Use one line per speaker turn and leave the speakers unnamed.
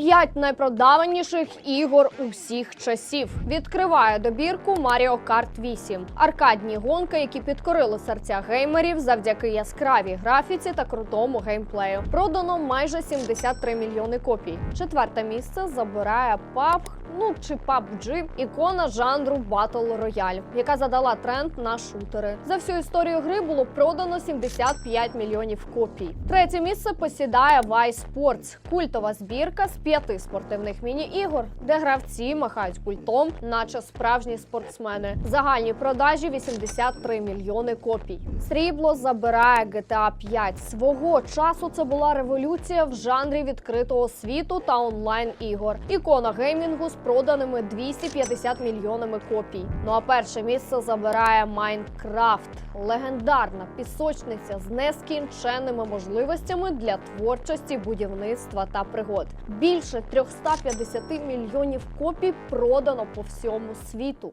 Топ-5 найпродаваніших ігор усіх часів відкриває добірку Mario Kart 8. Аркадні гонки, які підкорили серця геймерів завдяки яскравій графіці та крутому геймплею. Продано майже 73 мільйони копій. Четверте місце забирає PUBG, ну чи PUBG, ікона жанру Battle Royale, яка задала тренд на шутери. За всю історію гри було продано 75 мільйонів копій. Третє місце посідає Vice Sports – культова збірка з п'яти спортивних міні-ігор, де гравці махають культом, наче справжні спортсмени. Загальні продажі 83 мільйони копій. Срібло забирає GTA 5. Свого часу це була революція в жанрі відкритого світу та онлайн ігор. Ікона геймінгу з проданими 250 мільйонами копій. Ну а перше місце забирає Майнкрафт, легендарна пісочниця з нескінченними можливостями для творчості, будівництва та пригод. Більше 350 мільйонів копій продано по всьому світу.